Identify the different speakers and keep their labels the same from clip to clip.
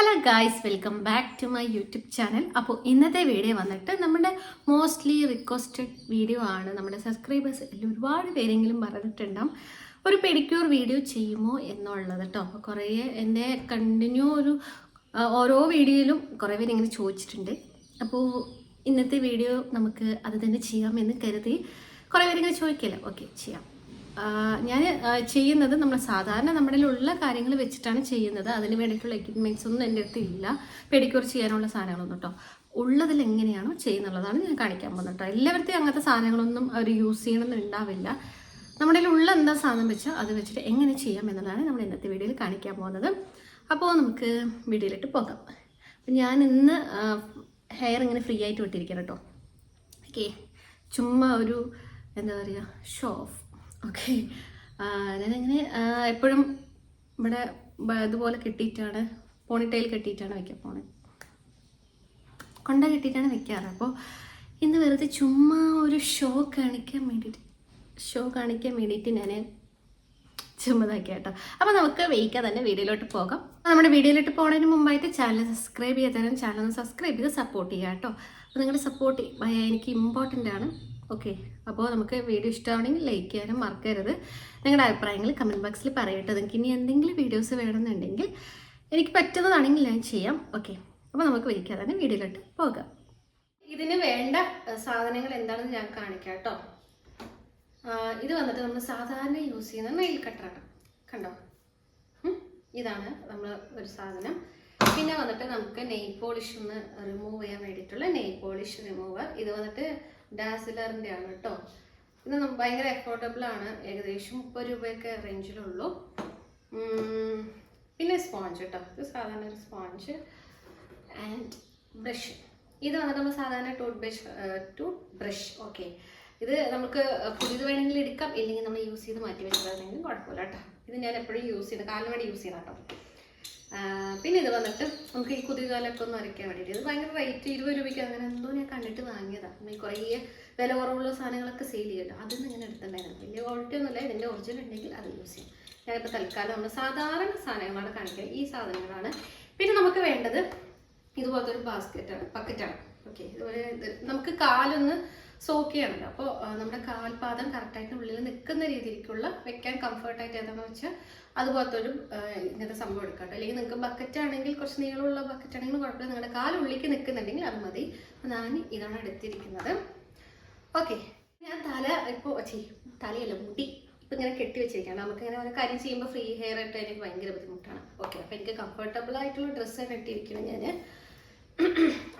Speaker 1: Hello guys welcome back to my YouTube channel അപ്പോൾ ഇന്നത്തെ video വന്നിട്ട് നമ്മുടെ മോസ്റ്റ്ലി റിക്വസ്റ്റഡ് വീഡിയോ ആണ്. നമ്മുടെ സബ്സ്ക്രൈബേഴ്സ് ഒരുപാട് പേരെങ്കിലും പറഞ്ഞിട്ടുണ്ടാവും. ഒരു പെഡിക്യൂർ വീഡിയോ ചെയ്യുമോ എന്നുള്ളത് കേട്ടോ അപ്പോൾ കുറേ എന്റെ കണ്ടിന്യൂ ഒരു ഓരോ വീഡിയോയിലും കുറേ പേര് ഇങ്ങനെ ചോദിച്ചിട്ടുണ്ട്. അപ്പോൾ ഇന്നത്തെ വീഡിയോ നമുക്ക് അത് തന്നെ ചെയ്യാമെന്ന് കരുതി. കുറേ പേരിങ്ങനെ ചോദിക്കില്ല? ഓക്കെ ചെയ്യാം. ഞാൻ ചെയ്യുന്നത് നമ്മൾ സാധാരണ നമ്മുടെ ഉള്ള കാര്യങ്ങൾ വെച്ചിട്ടാണ് ചെയ്യുന്നത്. അതിന് വേണ്ടിയിട്ടുള്ള എക്യുപ്മെന്റ്സ് ഒന്നും എന്റെ അടുത്ത് ഇല്ല. പെഡിക്യൂർ ചെയ്യാനുള്ള സാധനങ്ങളൊന്നും കേട്ടോ ഉള്ളതിൽ എങ്ങനെയാണോ ചെയ്യുന്നുള്ളതാണ് ഞാൻ കാണിക്കാൻ പോകുന്നത് കേട്ടോ എല്ലാവരുടെയും അങ്ങനത്തെ സാധനങ്ങളൊന്നും അവർ യൂസ് ചെയ്യണമെന്ന് ഉണ്ടാവില്ല നമ്മുടെ ഉള്ള എന്താ സാധനം വെച്ചാൽ അത് വെച്ചിട്ട് എങ്ങനെ ചെയ്യാം എന്നുള്ളതാണ് നമ്മൾ ഇന്നത്തെ വീഡിയോയിൽ കാണിക്കാൻ പോകുന്നത്. അപ്പോൾ നമുക്ക് വീഡിയോയിലിട്ട് പോകാം. അപ്പം ഞാൻ ഇന്ന് ഹെയർ ഇങ്ങനെ ഫ്രീ ആയിട്ട് വിട്ടിരിക്കണം കേട്ടോ ഓക്കെ ചുമ്മാ ഒരു എന്താ പറയുക ഷോ ഓഫ് ഓക്കെ. ഞാനങ്ങനെ എപ്പോഴും ഇവിടെ ഇതുപോലെ കെട്ടിയിട്ടാണ് പോണിറ്റെയിൽ കെട്ടിയിട്ടാണ് വയ്ക്കുക പോണി. കൊണ്ട കെട്ടിയിട്ടാണ് വെക്കാറ് അപ്പോൾ ഇന്ന് വെറുതെ ചുമ്മാ ഒരു ഷോ കാണിക്കാൻ വേണ്ടിയിട്ട് ഷോ കാണിക്കാൻ വേണ്ടിയിട്ട് ഞാൻ ചുമതാക്കി കേട്ടോ. അപ്പോൾ നമുക്ക് വെയിക്കാൻ തന്നെ വീഡിയോയിലോട്ട് പോകാം. നമ്മുടെ വീഡിയോയിലോട്ട് പോകുന്നതിന് മുമ്പായിട്ട് ചാനൽ സബ്സ്ക്രൈബ് ചെയ്ത് ചാനൽ ഒന്ന് സബ്സ്ക്രൈബ് ചെയ്ത് സപ്പോർട്ട് ചെയ്യുക കേട്ടോ. അപ്പോൾ നിങ്ങളുടെ സപ്പോർട്ട് എനിക്ക് ഇമ്പോർട്ടന്റ് ആണ്. ഓക്കെ അപ്പോൾ നമുക്ക് വീഡിയോ ഇഷ്ടമാണെങ്കിൽ ലൈക്ക് ചെയ്യാനും മറക്കരുത്. നിങ്ങളുടെ അഭിപ്രായങ്ങൾ കമന്റ് ബോക്സിൽ പറയട്ടെ. നിങ്ങൾക്ക് ഇനി എന്തെങ്കിലും വീഡിയോസ് വേണമെന്നുണ്ടെങ്കിൽ എനിക്ക് പറ്റുന്നതാണെങ്കിൽ ഞാൻ ചെയ്യാം. ഓക്കെ അപ്പോൾ നമുക്ക് വൈകാതെ തന്നെ വീഡിയോയിലോട്ട് പോകാം. ഇതിന് വേണ്ട സാധനങ്ങൾ എന്താണെന്ന് ഞാൻ കാണിക്കാം കേട്ടോ. ഇത് വന്നിട്ട് നമ്മൾ സാധാരണ യൂസ് ചെയ്യുന്ന നെയിൽ കട്ടറാണ് കണ്ടോ? ഇതാണ് നമ്മൾ ഒരു സാധനം. പിന്നെ വന്നിട്ട് നമുക്ക് നെയിൽ പോളിഷ് ഒന്ന് റിമൂവ് ചെയ്യാൻ വേണ്ടിയിട്ടുള്ള നെയിൽ പോളിഷ് റിമൂവർ ഇത് വന്നിട്ട് ഡാസിലറിന്റെ ആണ് കേട്ടോ. ഇത് ഭയങ്കര അഫോർഡബിൾ ആണ്. ഏകദേശം മുപ്പത് രൂപയൊക്കെ റേഞ്ചിലുള്ളൂ പിന്നെ സ്പോഞ്ച് കേട്ടോ ഇത് സാധാരണ ഒരു സ്പോഞ്ച് ആൻഡ് ബ്രഷ് ഇത് വന്നിട്ട് നമ്മൾ സാധാരണ toothbrush toothbrush okay ഇത് നമുക്ക് പുതിയത് വേണമെങ്കിൽ എടുക്കാം. ഇല്ലെങ്കിൽ നമ്മൾ യൂസ് ചെയ്ത് മാറ്റി വെച്ചതാണെങ്കിലും കുഴപ്പമില്ല കേട്ടോ. ഇത് ഞാൻ എപ്പോഴും യൂസ് ചെയ്യുന്നത് കാലിന് വേണ്ടി യൂസ് ചെയ്യണം കേട്ടോ പിന്നെ ഇത് വന്നിട്ട് നമുക്ക് ഈ കുതികാലൊക്കെ ഒന്ന് അരയ്ക്കാൻ വേണ്ടിയിട്ട്. ഇത് ഭയങ്കര റേറ്റ് ഇരുപത് രൂപയ്ക്ക് അങ്ങനെ എന്തോ ഞാൻ കണ്ടിട്ട് വാങ്ങിയതാണ് ഈ കുറേ വില കുറവുള്ള സാധനങ്ങളൊക്കെ സെയിൽ ചെയ്യുമല്ലോ അതൊന്നും ഇങ്ങനെ എടുത്തിട്ടുണ്ടായിരുന്നു വലിയ ക്വാളിറ്റി ഒന്നുമില്ല ഇതിന്റെ ഒറിജിനൽ ഉണ്ടെങ്കിൽ അത് യൂസ് ചെയ്യും. ഞാനിപ്പോൾ തൽക്കാലം നമ്മൾ സാധാരണ സാധനങ്ങളാണ് കാണിക്കുക ഈ സാധനങ്ങളാണ്. പിന്നെ നമുക്ക് വേണ്ടത് ഇതുപോലത്തെ ഒരു ബാസ്ക്കറ്റാണ് ബക്കറ്റാണ് ഓക്കെ ഇതുപോലെ ഇത് നമുക്ക് കാലൊന്ന് സോക്ക് ചെയ്യണമല്ലോ അപ്പോൾ നമ്മുടെ കാൽപാദം കറക്റ്റായിട്ട് ഉള്ളിൽ നിൽക്കുന്ന രീതിയിലേക്കുള്ള വെക്കാൻ കംഫർട്ടായിട്ട് ഏതാണെന്ന് വെച്ചാൽ അതുപോലത്തെ ഒരു ഇങ്ങനത്തെ സംഭവം എടുക്കാം അല്ലെങ്കിൽ നിങ്ങൾക്ക് ബക്കറ്റ് ആണെങ്കിൽ കുറച്ച് നീളമുള്ള ബക്കറ്റ് ആണെങ്കിൽ കുഴപ്പമില്ല. നിങ്ങളുടെ കാൽ ഉള്ളിലേക്ക് നിൽക്കുന്നുണ്ടെങ്കിൽ അത് മതി. ഞാൻ ഇതാണ് എടുത്തിരിക്കുന്നത്. ഓക്കെ ഞാൻ തല ഇപ്പോൾ തലയല്ല മുടി ഇപ്പം ഇങ്ങനെ കെട്ടി വെച്ചിരിക്കുകയാണ്. നമുക്ക് ഇങ്ങനെ ഓരോ കാര്യം ചെയ്യുമ്പോൾ ഫ്രീ ഹെയർ ആയിട്ട് എനിക്ക് ഭയങ്കര ബുദ്ധിമുട്ടാണ്. ഓക്കെ അപ്പോൾ എനിക്ക് കംഫർട്ടബിൾ ആയിട്ടുള്ള ഡ്രസ്സാണ് കെട്ടിയിരിക്കണം ഞാൻ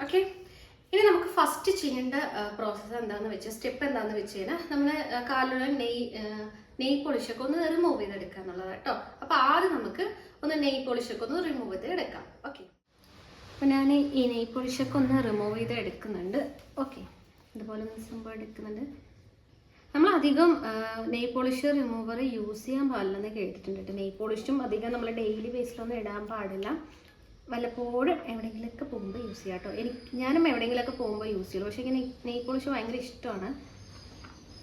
Speaker 1: ഓക്കെ ഇനി നമുക്ക് ഫസ്റ്റ് ചെയ്യേണ്ട പ്രോസസ്സ് എന്താണെന്ന് വെച്ചാൽ സ്റ്റെപ്പ് എന്താണെന്ന് വെച്ച് കഴിഞ്ഞാൽ നമ്മൾ കാലുള്ള നെയ് നെയ് പോളിഷൊക്കെ ഒന്ന് റിമൂവ് ചെയ്തെടുക്കുക എന്നുള്ളത് കേട്ടോ അപ്പോൾ ആദ്യം നമുക്ക് ഒന്ന് നെയ് പോളിഷൊക്കെ ഒന്ന് റിമൂവ് ചെയ്ത് എടുക്കാം ഓക്കെ അപ്പോൾ ഞാൻ ഈ നെയ് പോളിഷൊക്കെ ഒന്ന് റിമൂവ് ചെയ്ത് എടുക്കുന്നുണ്ട് ഓക്കെ ഇതുപോലെ ഒന്ന് സംഭവം എടുക്കുന്നുണ്ട്. നമ്മൾ അധികം നെയ് പോളിഷ് റിമൂവർ യൂസ് ചെയ്യാൻ പാടില്ലെന്ന് കേട്ടിട്ടുണ്ട് കേട്ടോ നെയ് പോളിഷും അധികം നമ്മൾ ഡെയിലി ബേസിലൊന്നും ഇടാൻ പാടില്ല. വല്ലപ്പോഴും എവിടെയെങ്കിലുമൊക്കെ പോകുമ്പോൾ യൂസ് ചെയ്യാം കേട്ടോ. എനിക്ക് ഞാനും എവിടെയെങ്കിലുമൊക്കെ പോകുമ്പോൾ യൂസ് ചെയ്യുള്ളൂ പക്ഷേ ഇങ്ങനെ നെയ് പോളിഷ് ഭയങ്കര ഇഷ്ടമാണ്.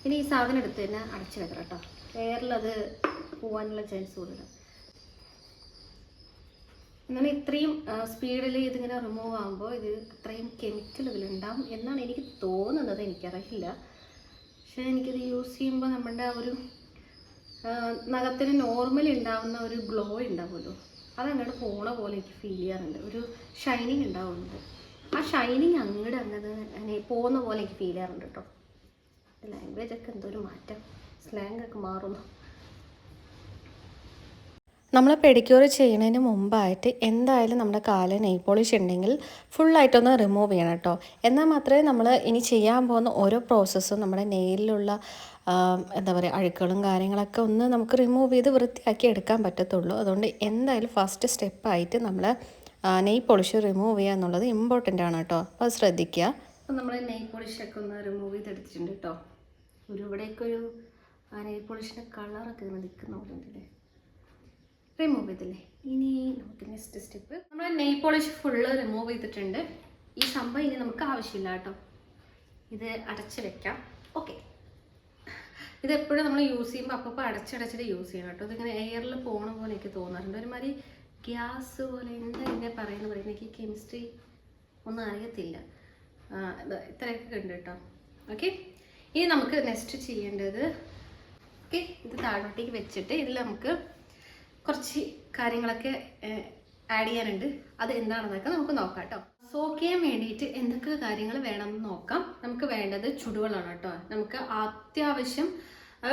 Speaker 1: ഇനി ഈ സാധനം എടുത്ത് തന്നെ അടച്ചു വെക്കണം കേട്ടോ. എയറിലത് പോകാനുള്ള ചാൻസ് കൂടുതലാണ് എന്നാൽ ഇത്രയും സ്പീഡിൽ ഇതിങ്ങനെ റിമൂവ് ആകുമ്പോൾ ഇത് അത്രയും കെമിക്കൽ ഇതിലുണ്ടാവും എന്നാണ് എനിക്ക് തോന്നുന്നത്. എനിക്കറിയില്ല. പക്ഷേ എനിക്കിത് യൂസ് ചെയ്യുമ്പോൾ നമ്മുടെ ആ ഒരു നഖത്തിന് നോർമലി ഉണ്ടാവുന്ന ഒരു ഗ്ലോ ഉണ്ടാവുമല്ലോ. അതങ്ങോട്ട് പോണ പോലെ എനിക്ക് ഫീൽ ചെയ്യാറുണ്ട്. ഒരു ഷൈനിങ് ഉണ്ടാവുന്നുണ്ട് ആ ഷൈനിങ് അങ്ങോട്ട് അങ്ങനെ പോകുന്ന പോലെ എനിക്ക് ഫീൽ ചെയ്യാറുണ്ട് കേട്ടോ ലാംഗ്വേജ് ഒക്കെ എന്തോ ഒരു മാറ്റം. സ്ലാങ് ഒക്കെ മാറുന്നു.
Speaker 2: നമ്മൾ പെഡിക്യൂർ ചെയ്യുന്നതിന് മുമ്പായിട്ട് എന്തായാലും നമ്മുടെ കാൽ നെയ് പോളിഷ് ഉണ്ടെങ്കിൽ ഫുള്ളായിട്ടൊന്ന് റിമൂവ് ചെയ്യണം കേട്ടോ. എന്നാൽ മാത്രമേ നമ്മൾ ഇനി ചെയ്യാൻ പോകുന്ന ഓരോ പ്രോസസ്സും നമ്മുടെ നെയിലുള്ള എന്താ പറയുക അഴുക്കുകളും കാര്യങ്ങളൊക്കെ ഒന്ന് നമുക്ക് റിമൂവ് ചെയ്ത് വൃത്തിയാക്കി എടുക്കാൻ പറ്റത്തുള്ളൂ. അതുകൊണ്ട് എന്തായാലും ഫസ്റ്റ് സ്റ്റെപ്പായിട്ട് നമ്മൾ നെയ് പോളിഷ് റിമൂവ് ചെയ്യുക എന്നുള്ളത് ഇമ്പോർട്ടന്റ് ആണ് കേട്ടോ. അത് ശ്രദ്ധിക്കുക.
Speaker 1: അപ്പം നമ്മൾ നെയ് പോളിഷൊക്കെ ഒന്ന് റിമൂവ് ചെയ്തെടുത്തിട്ടുണ്ട് കേട്ടോ. ഒരു ഇവിടേക്കൊരു നെയ് പോളിഷിന്റെ കളറൊക്കെ ഇങ്ങനെ നിൽക്കുന്ന പോലെ ഉണ്ടല്ലേ? റിമൂവ് ചെയ്തില്ലേ? ഇനി നമുക്ക് നെക്സ്റ്റ് സ്റ്റെപ്പ് നമ്മൾ നെയ് പോളിഷ് ഫുള്ള് റിമൂവ് ചെയ്തിട്ടുണ്ട്. ഈ സംഭവം ഇനി നമുക്ക് ആവശ്യമില്ല കേട്ടോ. ഇത് അടച്ച് വെക്കാം. ഓക്കെ ഇത് എപ്പോഴും നമ്മൾ യൂസ് ചെയ്യുമ്പോൾ അപ്പോൾ അടച്ചടച്ചിട്ട് യൂസ് ചെയ്യണം കേട്ടോ. ഇതിങ്ങനെ എയറിൽ പോകണ പോലെ എനിക്ക് തോന്നാറുണ്ട്. ഒരുമാതിരി ഗ്യാസ് പോലെ എന്താ ഇതിനെ പറയുന്നത് പറയുന്നത് എനിക്ക് കെമിസ്ട്രി ഒന്നും അറിയത്തില്ല. ഇത്രയൊക്കെ ഉണ്ട് കേട്ടോ. ഓക്കെ ഇനി നമുക്ക് നെക്സ്റ്റ് ചെയ്യേണ്ടത്. ഓക്കെ ഇത് താഴോട്ടേക്ക് വെച്ചിട്ട് ഇതിൽ നമുക്ക് കുറച്ച് കാര്യങ്ങളൊക്കെ ആഡ് ചെയ്യാനുണ്ട്. അത് എന്താണെന്നൊക്കെ നമുക്ക് നോക്കാം കേട്ടോ. സോക്ക് ചെയ്യാൻ വേണ്ടിയിട്ട് എന്തൊക്കെ കാര്യങ്ങൾ വേണമെന്ന് നോക്കാം. നമുക്ക് വേണ്ടത് ചുടുവെള്ളമാണ് കേട്ടോ. നമുക്ക് അത്യാവശ്യം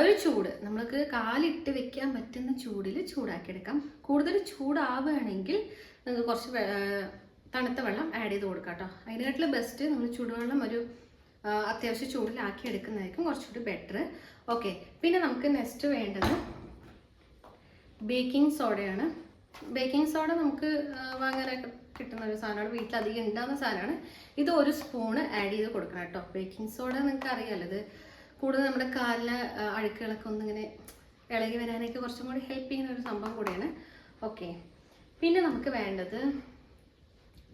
Speaker 1: ഒരു ചൂട്. നമ്മൾക്ക് കാലിട്ട് വെക്കാൻ പറ്റുന്ന ചൂടിൽ ചൂടാക്കിയെടുക്കാം. കൂടുതൽ ചൂടാവുകയാണെങ്കിൽ നിങ്ങൾക്ക് കുറച്ച് തണുത്ത വെള്ളം ആഡ് ചെയ്ത് കൊടുക്കാം കേട്ടോ. അതിനെക്കാട്ടിലും ബെസ്റ്റ് നമ്മൾ ചുടുവെള്ളം ഒരു അത്യാവശ്യം ചൂടിലാക്കി എടുക്കുന്നതായിരിക്കും കുറച്ചുകൂടി ബെറ്റർ ഓക്കെ പിന്നെ നമുക്ക് നെക്സ്റ്റ് വേണ്ടത് ബേക്കിംഗ് സോഡയാണ്. ബേക്കിംഗ് സോഡ നമുക്ക് വാങ്ങാനായിട്ട് കിട്ടുന്ന ഒരു സാധനമാണ്. വീട്ടിൽ അധികം ഉണ്ടാകുന്ന സാധനമാണ്. ഇത് ഒരു സ്പൂണ് ആഡ് ചെയ്ത് കൊടുക്കണം കേട്ടോ. ബേക്കിംഗ് സോഡ നിങ്ങൾക്ക് അറിയാമല്ലോ ഇത് കൂടുതൽ നമ്മുടെ കാലിലെ അഴുക്കുകളൊക്കെ ഒന്നിങ്ങനെ ഇളകി വരാനൊക്കെ കുറച്ചും കൂടി ഹെൽപ്പ് ചെയ്യുന്ന ഒരു സംഭവം കൂടിയാണ്. ഓക്കെ പിന്നെ നമുക്ക് വേണ്ടത്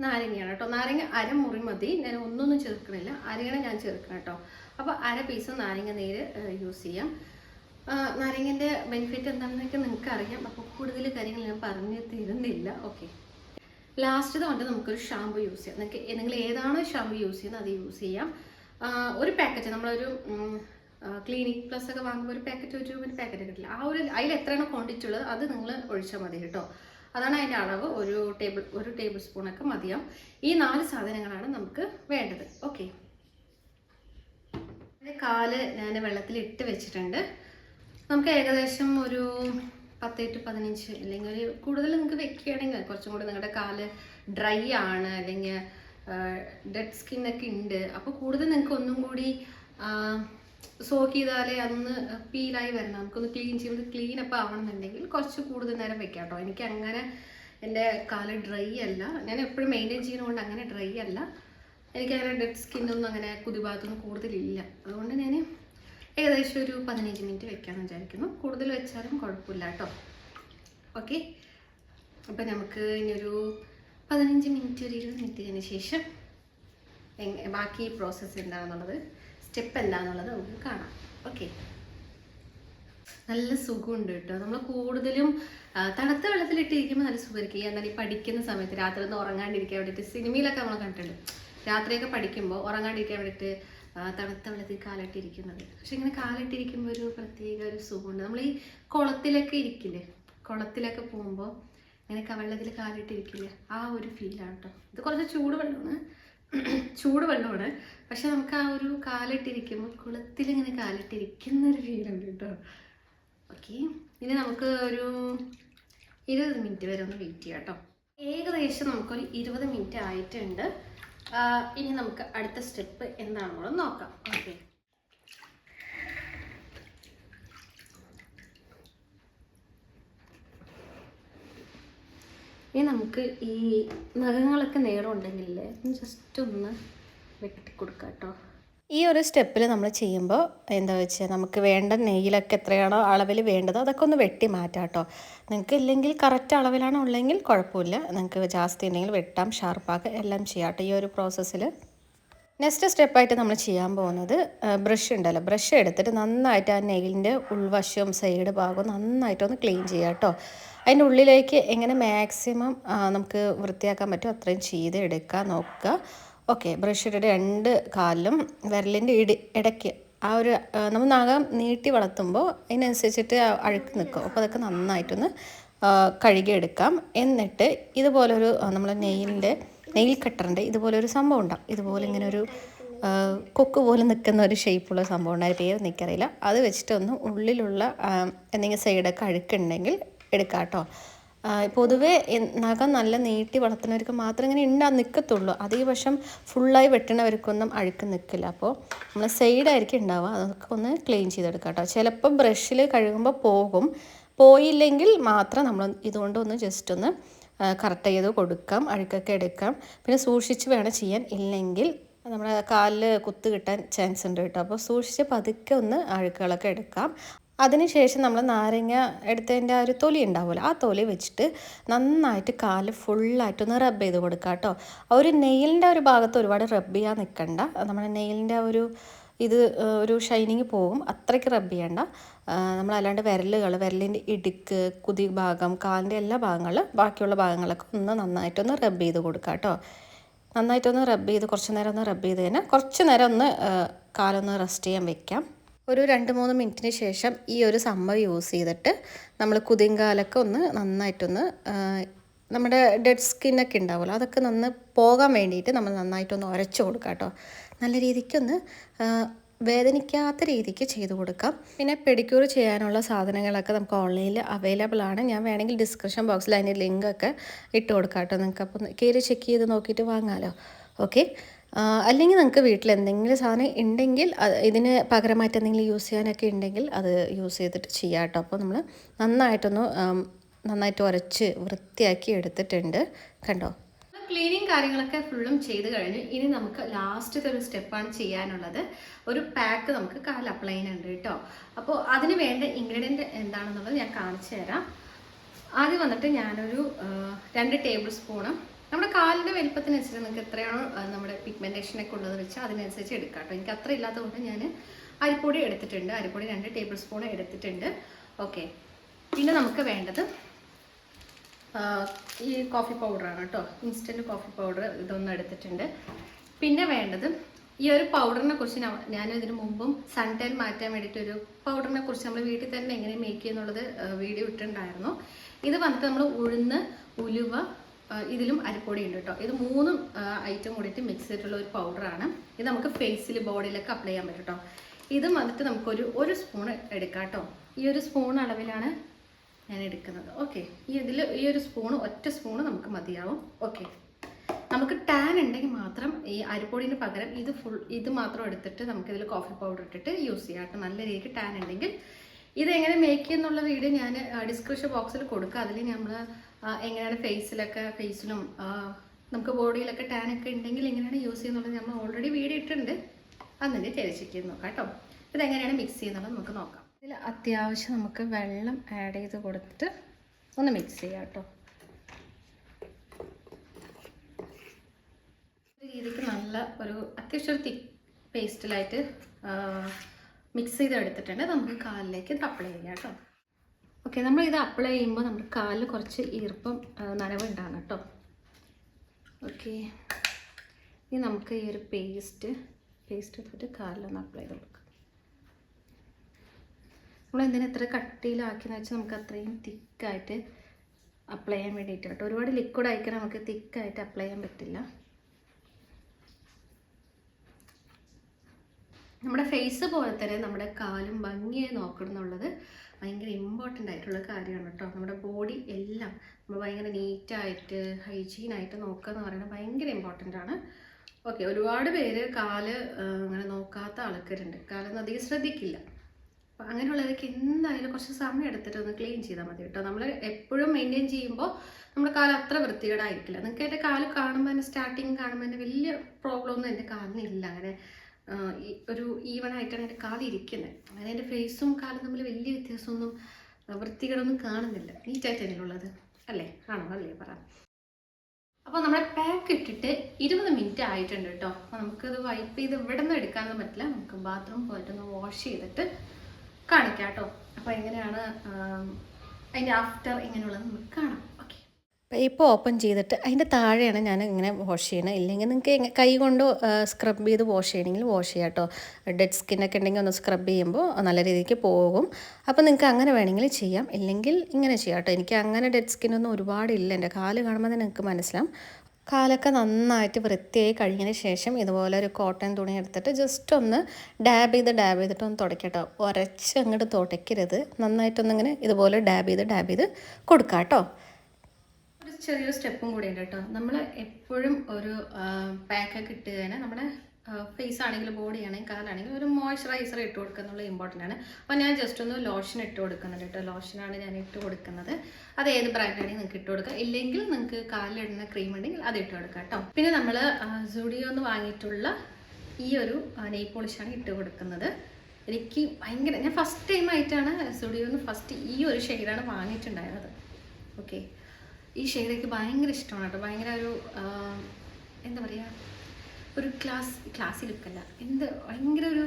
Speaker 1: നാരങ്ങയാണ് കേട്ടോ. നാരങ്ങ അര മുറി മതി. ഞാൻ ഒന്നൊന്നും ചേർക്കണില്ല. അരയാണ് ഞാൻ ചേർക്കണം കേട്ടോ. അപ്പോൾ അര പീസ് നാരങ്ങ നീര് യൂസ് ചെയ്യാം. നാരങ്ങന്റെ ബെനിഫിറ്റ് എന്താണെന്നൊക്കെ നിങ്ങൾക്ക് അറിയാം അപ്പോൾ കൂടുതൽ കാര്യങ്ങൾ ഞാൻ പറഞ്ഞു തരുന്നില്ല. ഓക്കെ ലാസ്റ്റ് കൊണ്ട് നമുക്കൊരു ഷാമ്പു യൂസ് ചെയ്യാം. നിങ്ങൾക്ക് നിങ്ങൾ ഏതാണോ ഷാമ്പു യൂസ് ചെയ്യുന്നത് അത് യൂസ് ചെയ്യാം. ഒരു പാക്കറ്റ് നമ്മളൊരു ക്ലിനിക് പ്ലസ് ഒക്കെ വാങ്ങുമ്പോൾ ഒരു പാക്കറ്റ് ഒരു രൂപ പാക്കറ്റ് കിട്ടില്ല ആ ഒരു അതിൽ എത്രയാണ് ക്വാണ്ടിറ്റി ഉള്ളത് അത് നിങ്ങൾ ഒഴിച്ചാൽ മതി കേട്ടോ. അതാണ് അതിന്റെ അളവ്. ഒരു ടേബിൾ ഒരു ടേബിൾ സ്പൂണൊക്കെ മതിയാവും. ഈ നാല് സാധനങ്ങളാണ് നമുക്ക് വേണ്ടത്. ഓക്കെ കാൽ ഞാൻ വെള്ളത്തിൽ ഇട്ട് വെച്ചിട്ടുണ്ട്. നമുക്ക് ഏകദേശം ഒരു പത്ത് ടു പതിനഞ്ച് അല്ലെങ്കിൽ ഒരു കൂടുതൽ നിങ്ങൾക്ക് വെക്കുകയാണെങ്കിൽ കുറച്ചും കൂടി നിങ്ങളുടെ കാൽ ഡ്രൈ ആണ് അല്ലെങ്കിൽ ഡെഡ് സ്കിന്നൊക്കെ ഉണ്ട്. അപ്പോൾ കൂടുതൽ നിങ്ങൾക്ക് ഒന്നും കൂടി സോക്ക് ചെയ്താലേ അതൊന്ന് പീലായി വരണം. നമുക്കൊന്ന് ക്ലീൻ ചെയ്യുമ്പോൾ ക്ലീൻ അപ്പ് ആവണമെന്നുണ്ടെങ്കിൽ കുറച്ച് കൂടുതൽ നേരം വെക്കാം കേട്ടോ. എനിക്ക് അങ്ങനെ എന്റെ കാൽ ഡ്രൈ അല്ല. ഞാൻ എപ്പോഴും മെയിന്റെയിൻ ചെയ്യുന്നതുകൊണ്ട് അങ്ങനെ ഡ്രൈ അല്ല. എനിക്കങ്ങനെ ഡെഡ് സ്കിന്നൊന്നും അങ്ങനെ കുതിഭാഗത്തൊന്നും കൂടുതലില്ല. അതുകൊണ്ട് ഞാൻ ഏകദേശം ഒരു പതിനഞ്ച് മിനിറ്റ് വെക്കാമെന്ന് വിചാരിക്കുന്നു. കൂടുതൽ വെച്ചാലും കുഴപ്പമില്ല കേട്ടോ. ഓക്കെ അപ്പം നമുക്ക് ഇനിയൊരു പതിനഞ്ച് മിനിറ്റ് ഒരു ഇരുപത് മിനിറ്റിന് ശേഷം ബാക്കി പ്രോസസ്സ് എന്താണെന്നുള്ളത് സ്റ്റെപ്പ് എന്താണെന്നുള്ളത് നമുക്ക് കാണാം. ഓക്കെ നല്ല സുഖമുണ്ട് കേട്ടോ. നമ്മൾ കൂടുതലും തണുത്ത വെള്ളത്തിലിട്ടിരിക്കുമ്പോൾ നല്ല സുഖമായിരിക്കും. എന്നാൽ ഈ പഠിക്കുന്ന സമയത്ത് രാത്രി ഒന്ന് ഉറങ്ങാണ്ടിരിക്കാൻ വേണ്ടിയിട്ട് സിനിമയിലൊക്കെ നമ്മൾ കണ്ടിട്ടുണ്ട്. രാത്രിയൊക്കെ പഠിക്കുമ്പോൾ ഉറങ്ങാണ്ടിരിക്കാൻ വേണ്ടിയിട്ട് തണുത്ത വെള്ളത്തിൽ കാലിട്ടിരിക്കുന്നത്. പക്ഷെ ഇങ്ങനെ കാലിട്ടിരിക്കുമ്പോൾ ഒരു പ്രത്യേക ഒരു സുഖമുണ്ട്. നമ്മൾ ഈ കുളത്തിലൊക്കെ ഇരിക്കില്ലേ? കുളത്തിലൊക്കെ പോകുമ്പോൾ ഇങ്ങനെ വെള്ളത്തിൽ കാലിട്ടിരിക്കില്ലേ? ആ ഒരു ഫീലാണ് കേട്ടോ ഇത് കുറച്ച് ചൂട് വെള്ളമാണ് ചൂട് വെള്ളമാണ് പക്ഷെ നമുക്ക് ആ ഒരു കാലിട്ടിരിക്കുമ്പോൾ കുളത്തിൽ ഇങ്ങനെ കാലിട്ടിരിക്കുന്ന ഒരു ഫീലുണ്ട് കേട്ടോ ഓക്കെ. ഇനി നമുക്ക് ഒരു ഇരുപത് മിനിറ്റ് വരെ ഒന്ന് വെയിറ്റ് ചെയ്യാം കേട്ടോ ഏകദേശം നമുക്കൊരു ഇരുപത് മിനിറ്റ് ആയിട്ടുണ്ട്. ഇനി നമുക്ക് അടുത്ത സ്റ്റെപ്പ് എന്താണെന്നുള്ളത് നോക്കാം. ഓക്കെ ഇനി നമുക്ക് ഈ നഖങ്ങളൊക്കെ നേരമുണ്ടെങ്കിൽ ജസ്റ്റ് ഒന്ന് വെട്ടി കൊടുക്കാം കേട്ടോ
Speaker 2: ഈ ഒരു സ്റ്റെപ്പിൽ നമ്മൾ ചെയ്യുമ്പോൾ എന്താ വെച്ചാൽ നമുക്ക് വേണ്ട നെയ്യിലൊക്കെ എത്രയാണോ അളവിൽ വേണ്ടത് അതൊക്കെ ഒന്ന് വെട്ടി മാറ്റാം കേട്ടോ നിങ്ങൾക്ക് ഇല്ലെങ്കിൽ കറക്റ്റ് അളവിലാണ് ഉള്ളെങ്കിൽ കുഴപ്പമില്ല. നിങ്ങൾക്ക് ജാസ്തി ഉണ്ടെങ്കിൽ വെട്ടാം ഷാർപ്പാക്കുക എല്ലാം ചെയ്യാം കേട്ടോ ഈ ഒരു പ്രോസസ്സിൽ നെക്സ്റ്റ് സ്റ്റെപ്പായിട്ട് നമ്മൾ ചെയ്യാൻ പോകുന്നത് ബ്രഷ് ഉണ്ടല്ലോ. ബ്രഷ് എടുത്തിട്ട് നന്നായിട്ട് ആ നെയിലിന്റെ ഉൾവശവും സൈഡ് ഭാഗവും നന്നായിട്ടൊന്ന് ക്ലീൻ ചെയ്യുക കേട്ടോ അതിന്റെ ഉള്ളിലേക്ക് എങ്ങനെ മാക്സിമം നമുക്ക് വൃത്തിയാക്കാൻ പറ്റുമോ അത്രയും ചെയ്ത് എടുക്കാൻ നോക്കുക ഓക്കെ ബ്രഷിയുടെ രണ്ട് കാലിലും വിരലിന്റെ ഇടി ഇടയ്ക്ക് ആ ഒരു നമ്മൾ നഖം നീട്ടി വളർത്തുമ്പോൾ അതിനനുസരിച്ചിട്ട് അഴുക്ക് നിൽക്കും. അപ്പോൾ അതൊക്കെ നന്നായിട്ടൊന്ന് കഴുകിയെടുക്കാം. എന്നിട്ട് ഇതുപോലൊരു നമ്മൾ നെയിലിന്റെ നെയിൽ കട്ടറിന്റെ ഇതുപോലെ ഒരു സംഭവം ഉണ്ടാവും. ഇതുപോലെ ഇങ്ങനെ ഒരു കൊക്ക് പോലെ നിൽക്കുന്ന ഒരു ഷേപ്പുള്ള സംഭവം ഉണ്ട് അതിന്റെ പേര് എനിക്കറിയില്ല. അത് വെച്ചിട്ട് ഒന്ന് ഉള്ളിലുള്ള എന്തെങ്കിലും സൈഡൊക്കെ അഴുക്കുണ്ടെങ്കിൽ എടുക്കാം കേട്ടോ. പൊതുവേ നഖം നല്ല നീട്ടി വളർത്തുന്നവർക്ക് മാത്രമേ ഇങ്ങനെ ഉണ്ടാ നിൽക്കത്തുള്ളൂ അതേ വശം ഫുള്ളായി വെട്ടണവർക്കൊന്നും അഴുക്ക് നിൽക്കില്ല അപ്പോൾ നമ്മൾ സൈഡായിരിക്കും ഉണ്ടാവുക അതൊക്കെ ഒന്ന് ക്ലീൻ ചെയ്തെടുക്കാം കേട്ടോ ചിലപ്പോൾ ബ്രഷിൽ കഴുകുമ്പോൾ പോകും. പോയില്ലെങ്കിൽ മാത്രം നമ്മൾ ഇതുകൊണ്ട് ഒന്ന് ജസ്റ്റ് ഒന്ന് കറക്റ്റ് ചെയ്ത് കൊടുക്കാം. അഴുക്കൊക്കെ എടുക്കാം. പിന്നെ സൂക്ഷിച്ച് വേണം ചെയ്യാൻ. ഇല്ലെങ്കിൽ നമ്മുടെ കാലിൽ കുത്ത് കിട്ടാൻ ചാൻസ് ഉണ്ട് കേട്ടോ. അപ്പോൾ സൂക്ഷിച്ച് പതുക്കെ ഒന്ന് അഴുക്കുകളൊക്കെ എടുക്കാം. അതിനുശേഷം നമ്മൾ നാരങ്ങ എടുത്തതിന്റെ ആ ഒരു തൊലി ഉണ്ടാവുമല്ലോ ആ തൊലി വെച്ചിട്ട് നന്നായിട്ട് കാൽ ഫുള്ളായിട്ടൊന്ന് റബ്ബ് ചെയ്ത് കൊടുക്കുക കേട്ടോ. ആ ഒരു നെയിലിന്റെ ഒരു ഭാഗത്ത് ഒരുപാട് റബ്ബ് ചെയ്യാൻ നിൽക്കണ്ട. നമ്മുടെ നെയിലിന്റെ ഒരു ഇത് ഒരു ഷൈനിങ് പോകും അത്രയ്ക്ക് റബ്ബ് ചെയ്യണ്ട. നമ്മളല്ലാണ്ട് വിരലുകൾ വിരലിന്റെ ഇടുക്ക് കുതി ഭാഗം കാലിന്റെ എല്ലാ ഭാഗങ്ങളും ബാക്കിയുള്ള ഭാഗങ്ങളൊക്കെ ഒന്ന് നന്നായിട്ടൊന്ന് റബ്ബ് ചെയ്ത് കൊടുക്കുക കേട്ടോ. നന്നായിട്ടൊന്ന് റബ്ബ് ചെയ്ത് കുറച്ച് നേരം ഒന്ന് റബ്ബ് ചെയ്ത് കഴിഞ്ഞാൽ കുറച്ച് നേരം ഒന്ന് കാലൊന്ന് റെസ്റ്റ് ചെയ്യാൻ വെക്കാം. ഒരു രണ്ട് മൂന്ന് മിനിറ്റിന് ശേഷം ഈ ഒരു സമ്മർ യൂസ് ചെയ്തിട്ട് നമ്മൾ കുതിങ്കാലൊക്കെ ഒന്ന് നന്നായിട്ടൊന്ന് നമ്മുടെ ഡെഡ് സ്കിന്നൊക്കെ ഉണ്ടാവുമല്ലോ അതൊക്കെ നന്ന് പോകാൻ വേണ്ടിയിട്ട് നമ്മൾ നന്നായിട്ടൊന്ന് ഉരച്ചു കൊടുക്കാം കേട്ടോ. നല്ല രീതിക്കൊന്ന് വേദനിക്കാത്ത രീതിക്ക് ചെയ്ത് കൊടുക്കാം. പിന്നെ പെഡിക്യൂർ ചെയ്യാനുള്ള സാധനങ്ങളൊക്കെ നമുക്ക് ഓൺലൈനിൽ അവൈലബിൾ ആണ്. ഞാൻ വേണമെങ്കിൽ ഡിസ്ക്രിപ്ഷൻ ബോക്സിൽ അതിന്റെ ലിങ്കൊക്കെ ഇട്ട് കൊടുക്കാം കേട്ടോ. നിങ്ങൾക്ക് അപ്പോൾ കയറി ചെക്ക് ചെയ്ത് നോക്കിയിട്ട് വാങ്ങാമല്ലോ ഓക്കെ അല്ലെങ്കിൽ നിങ്ങൾക്ക് വീട്ടിൽ എന്തെങ്കിലും സാധനം ഉണ്ടെങ്കിൽ ഇതിന് പകരമായിട്ട് എന്തെങ്കിലും യൂസ് ചെയ്യാനൊക്കെ ഉണ്ടെങ്കിൽ അത് യൂസ് ചെയ്തിട്ട് ചെയ്യാം കേട്ടോ. അപ്പോൾ നമ്മൾ നന്നായിട്ടൊന്ന് നന്നായിട്ട് ഉരച്ച് വൃത്തിയാക്കി എടുത്തിട്ടുണ്ട്. കണ്ടോ?
Speaker 1: ക്ലീനിങ് കാര്യങ്ങളൊക്കെ ഫുള്ളും ചെയ്ത് കഴിഞ്ഞു ഇനി നമുക്ക് ലാസ്റ്റത്തെ ഒരു സ്റ്റെപ്പാണ് ചെയ്യാനുള്ളത്. ഒരു പാക്ക് നമുക്ക് കാലിൽ അപ്ലൈ ചെയ്യാനുണ്ട് കേട്ടോ. അപ്പോൾ അതിന് വേണ്ട ഇൻഗ്രീഡിയന്റ് എന്താണെന്നുള്ളത് ഞാൻ കാണിച്ചു തരാം. ആദ്യം വന്നിട്ട് ഞാനൊരു രണ്ട് ടേബിൾ സ്പൂണ് നമ്മുടെ കാലിന്റെ വലിപ്പത്തിനനുസരിച്ച് നിങ്ങൾക്ക് എത്രയാണോ നമ്മുടെ പിഗ്മെന്റേഷനൊക്കെ ഉള്ളത് വെച്ചാൽ അതിനനുസരിച്ച് എടുക്കാം കേട്ടോ. എനിക്ക് അത്ര ഇല്ലാത്തതുകൊണ്ട് ഞാൻ അരിപ്പൊടി എടുത്തിട്ടുണ്ട്. അരിപ്പൊടി രണ്ട് ടേബിൾ സ്പൂൺ എടുത്തിട്ടുണ്ട്. ഓക്കെ പിന്നെ നമുക്ക് വേണ്ടത് ഈ കോഫി പൗഡറാണ് കേട്ടോ. ഇൻസ്റ്റന്റ് കോഫി പൗഡർ ഇതൊന്നും എടുത്തിട്ടുണ്ട്. പിന്നെ വേണ്ടത് ഈ ഒരു പൗഡറിനെ കുറിച്ച് ഞാൻ- ഇതിനു മുമ്പും സൺ ടൈൻ മാറ്റാൻ വേണ്ടിയിട്ട് ഒരു പൗഡറിനെ കുറിച്ച് നമ്മൾ വീട്ടിൽ തന്നെ എങ്ങനെ മേക്ക് ചെയ്യുന്നുള്ളത് വീഡിയോ ഇട്ടിട്ടുണ്ടായിരുന്നു. ഇത് വന്നിട്ട് നമ്മൾ ഉഴുന്ന് ഉലുവ ഇതിലും അരിപ്പൊടി ഉണ്ട് കേട്ടോ. ഇത് മൂന്നും ഐറ്റം കൂടിയിട്ട് മിക്സ് ചെയ്തിട്ടുള്ള ഒരു പൗഡറാണ് ഇത് നമുക്ക് ഫേസിൽ ബോഡിയിലൊക്കെ അപ്ലൈ ചെയ്യാൻ പറ്റും കേട്ടോ. ഇത് വന്നിട്ട് നമുക്കൊരു ഒരു സ്പൂൺ എടുക്കാം കേട്ടോ. ഈ ഒരു സ്പൂൺ അളവിലാണ് ഞാൻ എടുക്കുന്നത്. ഓക്കെ ഈ ഇതിൽ ഈ ഒരു സ്പൂൺ ഒറ്റ സ്പൂൺ നമുക്ക് മതിയാവും. ഓക്കെ നമുക്ക് ടാൻ ഉണ്ടെങ്കിൽ മാത്രം ഈ അരിപ്പൊടിന് പകരം ഇത് ഫുൾ ഇത് മാത്രം എടുത്തിട്ട് നമുക്ക് ഇതിൽ കോഫി പൗഡർ ഇട്ടിട്ട് യൂസ് ചെയ്യാം കേട്ടോ. നല്ല രീതിക്ക് ടാൻ ഉണ്ടെങ്കിൽ. ഇതെങ്ങനെ മേക്ക് ചെയ്യുന്നുള്ള വീഡിയോ ഞാൻ ഡിസ്ക്രിപ്ഷൻ ബോക്സിൽ കൊടുക്കുക അതിൽ നമ്മൾ എങ്ങനെയാണ് ഫേസിലൊക്കെ ഫേസിലും നമുക്ക് ബോഡിയിലൊക്കെ ടാൻ ഒക്കെ ഉണ്ടെങ്കിൽ എങ്ങനെയാണ് യൂസ് ചെയ്യുന്നുള്ളത് നമ്മൾ ഓൾറെഡി വീഡിയോ ഇട്ടിട്ടുണ്ട്. അന്നിട്ട് നോക്കാം കേട്ടോ. ഇതെങ്ങനെയാണ് മിക്സ് ചെയ്യുന്നുള്ളത് നമുക്ക് നോക്കാം. ഇതിൽ അത്യാവശ്യം നമുക്ക് വെള്ളം ആഡ് ചെയ്ത് കൊടുത്തിട്ട് ഒന്ന് മിക്സ് ചെയ്യാം കേട്ടോ. രീതിക്ക് നല്ല ഒരു അത്യാവശ്യം ഒരു തിക്ക് പേസ്റ്റിലായിട്ട് മിക്സ് ചെയ്ത് എടുത്തിട്ടുണ്ട് നമുക്ക് കാലിലേക്ക് ഇത് അപ്ലൈ ചെയ്യാം കേട്ടോ. ഓക്കെ നമ്മൾ ഇത് അപ്ലൈ ചെയ്യുമ്പോൾ നമ്മുടെ കാലിൽ കുറച്ച് ഈർപ്പം നനവുണ്ടാകും കേട്ടോ. ഓക്കെ ഇനി നമുക്ക് ഈ ഒരു പേസ്റ്റ് പേസ്റ്റ് എടുത്തിട്ട് കാലിലൊന്ന് അപ്ലൈ ചെയ്ത് കൊടുക്കാം. നമ്മൾ എന്തിനാ എത്ര കട്ടിയിലാക്കിയെന്ന് വെച്ചാൽ നമുക്ക് അത്രയും തിക്കായിട്ട് അപ്ലൈ ചെയ്യാൻ വേണ്ടിയിട്ട് കേട്ടോ. ഒരുപാട് ലിക്വിഡ് ആയിക്കാൻ നമുക്ക് തിക്കായിട്ട് അപ്ലൈ ചെയ്യാൻ പറ്റില്ല. നമ്മുടെ ഫേസ് പോലെ തന്നെ നമ്മുടെ കാലും ഭംഗിയായി നോക്കണം എന്നുള്ളത് ഭയങ്കര ഇമ്പോർട്ടന്റ് ആയിട്ടുള്ള കാര്യമാണ് കേട്ടോ. നമ്മുടെ ബോഡി എല്ലാം നമ്മൾ ഭയങ്കര നീറ്റായിട്ട് ഹൈജീനായിട്ട് നോക്കുക എന്ന് പറയുന്നത് ഭയങ്കര ഇമ്പോർട്ടന്റ് ആണ്. ഓക്കെ ഒരുപാട് പേര് കാൽ അങ്ങനെ നോക്കാത്ത ആൾക്കാരുണ്ട്. കാലൊന്നും അധികം ശ്രദ്ധിക്കില്ല. അപ്പം അങ്ങനെയുള്ളവർക്ക് എന്തായാലും കുറച്ച് സമയം എടുത്തിട്ട് ഒന്ന് ക്ലീൻ ചെയ്താൽ മതി കേട്ടോ. നമ്മൾ എപ്പോഴും മെയിന്റെയിൻ ചെയ്യുമ്പോൾ നമ്മുടെ കാൽ അത്ര വൃത്തികേടായിരിക്കില്ല. നിങ്ങൾക്ക് എന്റെ കാൽ കാണുമ്പോൾ തന്നെ സ്റ്റാർട്ടിങ് കാണുമ്പോൾ തന്നെ വലിയ പ്രോബ്ലം ഒന്നും എന്റെ കാണുന്നില്ല അങ്ങനെ ഒരു ഈവൺ ആയിട്ടാണ് എന്റെ കാൽ ഇരിക്കുന്നത്. അങ്ങനെ എന്റെ ഫേസും കാലും തമ്മിൽ വലിയ വ്യത്യാസമൊന്നും വൃത്തികളൊന്നും കാണുന്നില്ല. നീറ്റായിട്ട് തന്നെ ഉള്ളത് അല്ലേ? ആണോ? അല്ലേ? പറ. അപ്പോൾ നമ്മുടെ പാക്ക് ഇട്ടിട്ട് ഇരുപത് മിനിറ്റ് ആയിട്ടുണ്ട് കേട്ടോ. അപ്പോൾ നമുക്കത് വൈപ്പ് ചെയ്ത് ഇവിടെ നിന്ന് എടുക്കാനൊന്നും പറ്റില്ല. നമുക്ക് ബാത്റൂം പോയിട്ടൊന്ന് വാഷ് ചെയ്തിട്ട് കാണിക്കാം കേട്ടോ. അപ്പോൾ എങ്ങനെയാണ് അതിന്റെ ആഫ്റ്റർ എങ്ങനെയുള്ളത് നമുക്ക് കാണാം. ഓക്കെ
Speaker 2: ഇപ്പോൾ ഓപ്പൺ ചെയ്തിട്ട് അതിന്റെ താഴെയാണ് ഞാൻ ഇങ്ങനെ വാഷ് ചെയ്യണത് ഇല്ലെങ്കിൽ നിങ്ങൾക്ക് കൈ കൊണ്ട് സ്ക്രബ് ചെയ്ത് വാഷ് ചെയ്യണമെങ്കിൽ വാഷ് ചെയ്യാം കേട്ടോ ഡെഡ് സ്കിന്നൊക്കെ ഉണ്ടെങ്കിൽ ഒന്ന് സ്ക്രബ് ചെയ്യുമ്പോൾ നല്ല രീതിക്ക് പോകും. അപ്പോൾ നിങ്ങൾക്ക് അങ്ങനെ വേണമെങ്കിൽ ചെയ്യാം. ഇല്ലെങ്കിൽ ഇങ്ങനെ ചെയ്യാം കേട്ടോ എനിക്ക് അങ്ങനെ ഡെഡ് സ്കിന്നൊന്നും ഒരുപാടില്ല എന്റെ കാൽ കാണുമ്പോൾ തന്നെ നിങ്ങൾക്ക് മനസ്സിലാവും. കാലൊക്കെ നന്നായിട്ട് വൃത്തിയായി കഴിഞ്ഞതിന് ശേഷം ഇതുപോലെ ഒരു കോട്ടൺ തുണി എടുത്തിട്ട് ജസ്റ്റ് ഒന്ന് ഡാബ് ചെയ്ത് ഡാബ് ചെയ്തിട്ട് ഒന്ന് തുടയ്ക്കട്ടോ ഉരച്ച് അങ്ങോട്ട് തുടയ്ക്കരുത്. നന്നായിട്ടൊന്നിങ്ങനെ ഇതുപോലെ ഡാബ് ചെയ്ത് ഡാബ് ചെയ്ത് കൊടുക്കാം കേട്ടോ
Speaker 1: ഒരു ചെറിയൊരു സ്റ്റെപ്പും കൂടി ഉണ്ട് കേട്ടോ. നമ്മൾ എപ്പോഴും ഒരു പാക്കൊക്കെ ഇട്ട് കഴിഞ്ഞാൽ നമ്മുടെ ഫേസ് ആണെങ്കിലും ബോഡി ആണെങ്കിലും കാലാണെങ്കിലും ഒരു മോയ്സ്ചറൈസർ ഇട്ട് കൊടുക്കുന്നുള്ള ഇമ്പോർട്ടന്റ് ആണ്. അപ്പോൾ ഞാൻ ജസ്റ്റ് ഒന്ന് ലോഷൻ ഇട്ട് കൊടുക്കുന്നുണ്ട് കേട്ടോ. ലോഷനാണ് ഞാൻ ഇട്ട് കൊടുക്കുന്നത്. അത് ഏത് ബ്രാൻഡാണെങ്കിൽ നിങ്ങൾക്ക് ഇട്ട് കൊടുക്കുക ഇല്ലെങ്കിൽ നിങ്ങൾക്ക് കാലിലിടുന്ന ക്രീം ഉണ്ടെങ്കിൽ അത് ഇട്ട് കൊടുക്കുക കേട്ടോ. പിന്നെ നമ്മൾ സുഡിയോ എന്ന് വാങ്ങിയിട്ടുള്ള ഈ ഒരു നെയ് പോളിഷാണ് ഇട്ട് കൊടുക്കുന്നത്. എനിക്ക് ഭയങ്കര ഞാൻ ഫസ്റ്റ് ടൈം ആയിട്ടാണ് സുഡിയോന്ന് ഫസ്റ്റ് ഈ ഒരു ഷെയ്ഡാണ് വാങ്ങിയിട്ടുണ്ടായിരുന്നത്. ഓക്കെ ഈ ഷെയ്ഡ് ഭയങ്കര ഇഷ്ടമാണ് കേട്ടോ. ഭയങ്കര ഒരു എന്താ പറയുക ഒരു ക്ലാസ് ക്ലാസ്സി ലുക്കല്ല. എന്ത് ഭയങ്കര ഒരു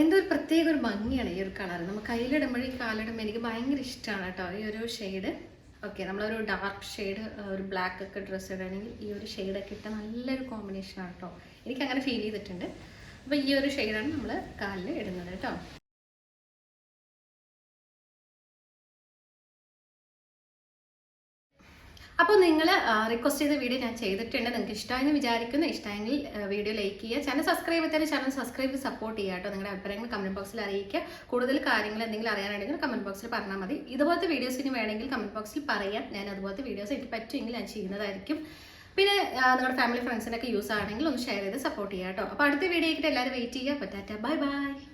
Speaker 1: എന്തോ ഒരു പ്രത്യേക ഒരു ഭംഗിയാണ് ഈ ഒരു കളർ നമ്മൾ കയ്യിലിടുമ്പോഴും ഈ കാലിടുമ്പോൾ എനിക്ക് ഭയങ്കര ഇഷ്ടമാണ് കേട്ടോ ഈ ഒരു ഷെയ്ഡ്. ഓക്കെ നമ്മളൊരു ഡാർക്ക് ഷെയ്ഡ് ഒരു ബ്ലാക്ക് ഒക്കെ ഡ്രസ്സ് ഇടുകയാണെങ്കിൽ ഈ ഒരു ഷെയ്ഡൊക്കെ ഇട്ട നല്ലൊരു കോമ്പിനേഷനാണ് കേട്ടോ. എനിക്ക് അങ്ങനെ ഫീൽ ചെയ്തിട്ടുണ്ട്. അപ്പോൾ ഈ ഒരു ഷെയ്ഡാണ് നമ്മൾ കാലിൽ ഇടുന്നത് കേട്ടോ. അപ്പോൾ നിങ്ങൾ റിക്വസ്റ്റ് ചെയ്ത വീഡിയോ ഞാൻ ചെയ്തിട്ടുണ്ട്. നിങ്ങൾക്ക് ഇഷ്ടമായെന്ന് വിചാരിക്കുന്നു. ഇഷ്ടമെങ്കിൽ വീഡിയോ ലൈക്ക് ചെയ്യുക. ചാനൽ സബ്സ്ക്രൈബ് ചെയ്താൽ ചാനൽ സബ്സ്ക്രൈബ് സപ്പോർട്ട് ചെയ്യുക കേട്ടോ. നിങ്ങളുടെ അഭിപ്രായങ്ങൾ കമന്റ് ബോക്സിൽ അറിയിക്കുക. കൂടുതൽ കാര്യങ്ങൾ എന്തെങ്കിലും അറിയാനുണ്ടെങ്കിൽ കമന്റ് ബോക്സിൽ പറഞ്ഞാൽ മതി. ഇതുപോലത്തെ വീഡിയോസ് ഇനി വേണമെങ്കിൽ കമന്റ് ബോക്സിൽ പറയാം. ഞാൻ അതുപോലത്തെ വീഡിയോസ് എനിക്ക് പറ്റുമെങ്കിൽ ഞാൻ ചെയ്യുന്നതായിരിക്കും. പിന്നെ നിങ്ങളുടെ ഫാമിലി ഫ്രണ്ട്സിനൊക്കെ യൂസ് ആണെങ്കിൽ ഒന്ന് ഷെയർ ചെയ്ത് സപ്പോർട്ട് ചെയ്യുക കേട്ടോ. അപ്പോൾ അടുത്ത വീഡിയോ ആയിട്ട് എല്ലാവരും വെയിറ്റ് ചെയ്യുക. പറ്റാറ്റ ബൈ ബൈ